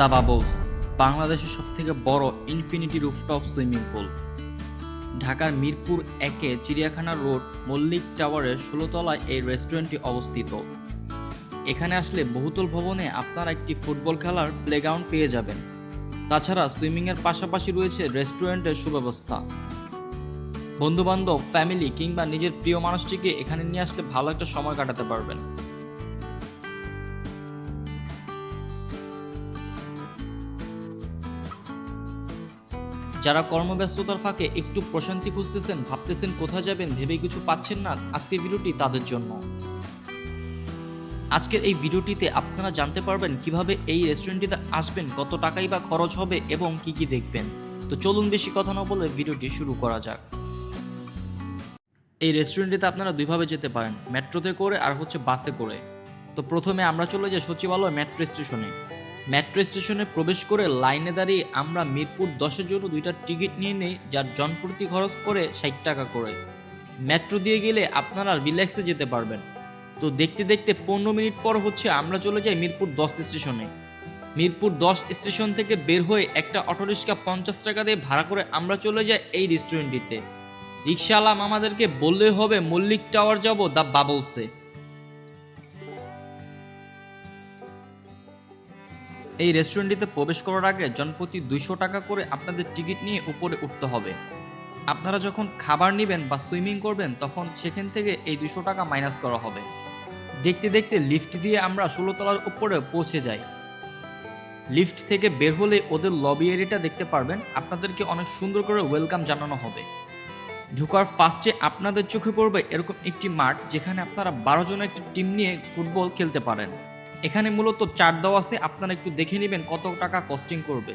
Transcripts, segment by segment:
The bubbles বাংলাদেশের সবথেকে বড় ইনফিনিটি রুফটপ সুইমিং পুল ঢাকার মিরপুর একে চিড়িয়াখানা রোড, মল্লিক টাওয়ারের ষোলোতলায় এই রেস্টুরেন্টটি অবস্থিত। এখানে আসলে বহুতল ভবনে আপনারা একটি ফুটবল খেলার প্লেগ্রাউন্ড পেয়ে যাবেন। তাছাড়া সুইমিংয়ের পাশাপাশি রয়েছে রেস্টুরেন্টের সুব্যবস্থা। বন্ধুবান্ধব ফ্যামিলি কিংবা নিজের প্রিয় মানুষটিকে এখানে নিয়ে আসলে ভালো একটা সময় কাটাতে পারবেন। যারা কর্মব্যস্ততার ফাঁকে একটু প্রশান্তি খুঁজতেছেন, ভাবতেছেন কোথায় যাবেন ভেবে কিছু পাচ্ছেন না, আজকের ভিডিওটি তাদের জন্য। আজকের এই ভিডিওটিতে আপনারা জানতে পারবেন কীভাবে এই রেস্টুরেন্টটিতে আসবেন, কত টাকাই বা খরচ হবে এবং কি কি দেখবেন। তো চলুন বেশি কথা না বলে ভিডিওটি শুরু করা যাক। এই রেস্টুরেন্টটিতে আপনারা দুইভাবে যেতে পারেন, মেট্রোতে করে আর হচ্ছে বাসে করে। তো প্রথমে আমরা চলে যাই সচিবালয় মেট্রো স্টেশনে। মেট্রো স্টেশনে প্রবেশ করে লাইনে দাঁড়িয়ে আমরা মিরপুর দশের জন্য দুইটা টিকিট নিয়ে নেই, যার জনপ্রতি খরচ করে ষাট টাকা করে। মেট্রো দিয়ে গেলে আপনারা রিল্যাক্সে যেতে পারবেন। তো দেখতে দেখতে পনেরো মিনিট পর হচ্ছে আমরা চলে যাই মিরপুর দশ স্টেশনে। মিরপুর দশ স্টেশন থেকে বের হয়ে একটা অটোরিক্সা পঞ্চাশ টাকা দিয়ে ভাড়া করে আমরা চলে যাই এই রেস্টুরেন্টটিতে রিক্সাওয়ালা আমাদেরকে বললেই হবে, মল্লিক টাওয়ার যাব দ্য বাবলসে এই রেস্টুরেন্টটিতে প্রবেশ করার আগে জনপ্রতি দুইশো টাকা করে আপনাদের টিকিট নিয়ে উপরে উঠতে হবে। আপনারা যখন খাবার নেবেন বা সুইমিং করবেন, তখন সেখান থেকে এই দুশো টাকা মাইনাস করা হবে। দেখতে দেখতে লিফট দিয়ে আমরা ষোলোতলার উপরে পৌঁছে যাই। লিফট থেকে বের হলে ওদের লবি এরিয়াটা দেখতে পারবেন। আপনাদেরকে অনেক সুন্দর করে ওয়েলকাম জানানো হবে। ঢুকার ফার্স্টে আপনাদের চোখে পড়বে এরকম একটি মাঠ, যেখানে আপনারা বারো জনের একটি টিম নিয়ে ফুটবল খেলতে পারেন। এখানে মূলত চার দেওয়া আছে, আপনারা একটু দেখে নেবেন কত টাকা কস্টিং করবে।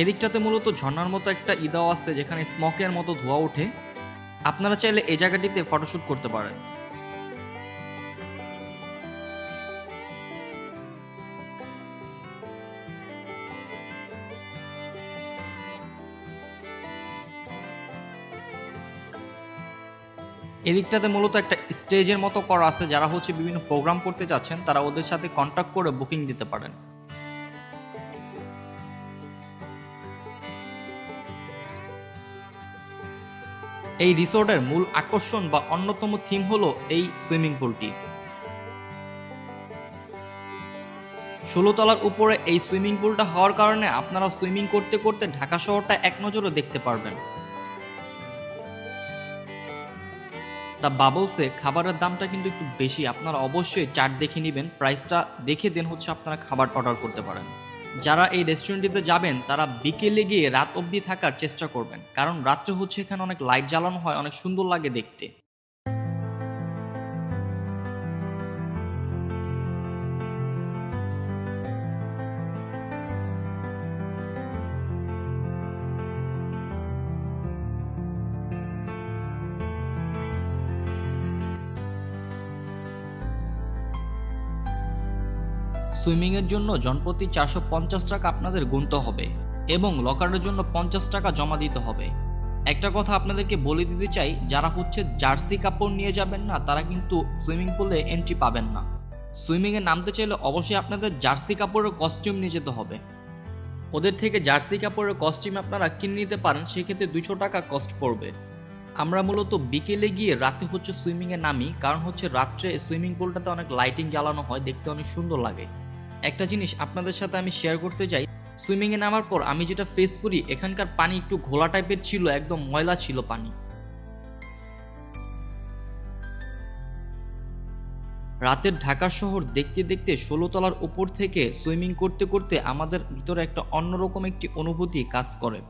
এদিকটাতে মূলত ঝর্ণার মতো একটা ই দেওয়া আছে, যেখানে স্মকের মতো ধোয়া ওঠে। আপনারা চাইলে এই জায়গাটিতে ফটোশ্যুট করতে পারেন। এদিকটাতে মূলত একটা স্টেজের মতো করা আছে, যারা হচ্ছে বিভিন্ন প্রোগ্রাম করতে যাচ্ছেন, তারা ওদের সাথে কন্ট্যাক্ট করে বুকিং দিতে পারেন। এই রিসোর্টের মূল আকর্ষণ বা অন্যতম থিম হলো এই সুইমিং পুলটি। ষোলো তলার উপরে এই সুইমিং পুলটা হওয়ার কারণে আপনারা সুইমিং করতে করতে ঢাকা শহরটা এক নজরে দেখতে পারবেন। তা বাবলসে খাবারের দামটা কিন্তু একটু বেশি। আপনারা অবশ্যই চার্ট দেখে নেবেন। প্রাইসটা দেখে দেন হচ্ছে আপনারা খাবার অর্ডার করতে পারেন। যারা এই রেস্টুরেন্টটিতে যাবেন, তারা বিকেলে গিয়ে রাত অবধি থাকার চেষ্টা করবেন। কারণ রাত্রে হচ্ছে এখানে অনেক লাইট জ্বালানো হয়, অনেক সুন্দর লাগে দেখতে। সুইমিংয়ের জন্য জনপ্রতি চারশো পঞ্চাশ টাকা আপনাদের গুনতে হবে এবং লকারের জন্য পঞ্চাশ টাকা জমা দিতে হবে। একটা কথা আপনাদেরকে বলে দিতে চাই, যারা হচ্ছে জার্সি কাপড় নিয়ে যাবেন না, তারা কিন্তু সুইমিং পুলে এন্ট্রি পাবেন না। সুইমিংয়ে নামতে চাইলে অবশ্যই আপনাদের জার্সি কাপড়ের কস্টিউম নিয়ে যেতে হবে। ওদের থেকে জার্সি কাপড়ের কস্টিউম আপনারা কিনে নিতে পারেন, সেক্ষেত্রে দুইশো টাকা কস্ট পড়বে। আমরা মূলত বিকেলে গিয়ে রাতে হচ্ছে সুইমিংয়ে নামি, কারণ হচ্ছে রাত্রে সুইমিং পুলটাতে অনেক লাইটিং জ্বালানো হয়, দেখতে অনেক সুন্দর লাগে। একটা জিনিস আপনাদের সাথে আমি শেয়ার করতে চাই। সুইমিংয়ে নামার পর আমি যেটা ফেস করি, এখানকার পানি একটু ঘোলা টাইপের ছিল, একদম ময়লা ছিল পানি। রাতের ঢাকা শহর দেখতে দেখতে ষোলোতলার উপর থেকে সুইমিং করতে করতে আমাদের ভিতরে একটা অন্যরকম একটি অনুভূতি কাজ করে।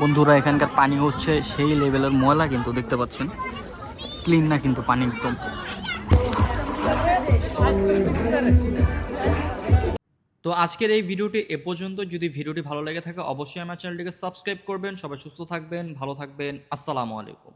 বন্ধুরা, এখানকার পানি হচ্ছে সেই লেভেলের ময়লা কিন্তু দেখতে পাচ্ছেন। ক্লিন না কিন্তু পানি একদম। তো আজকের এই ভিডিওটি এ পর্যন্ত। যদি ভিডিওটি ভালো লেগে থাকে, অবশ্যই আমার চ্যানেলটিকে সাবস্ক্রাইব করবেন। সবাই সুস্থ থাকবেন, ভালো থাকবেন। আসসালামু আলাইকুম।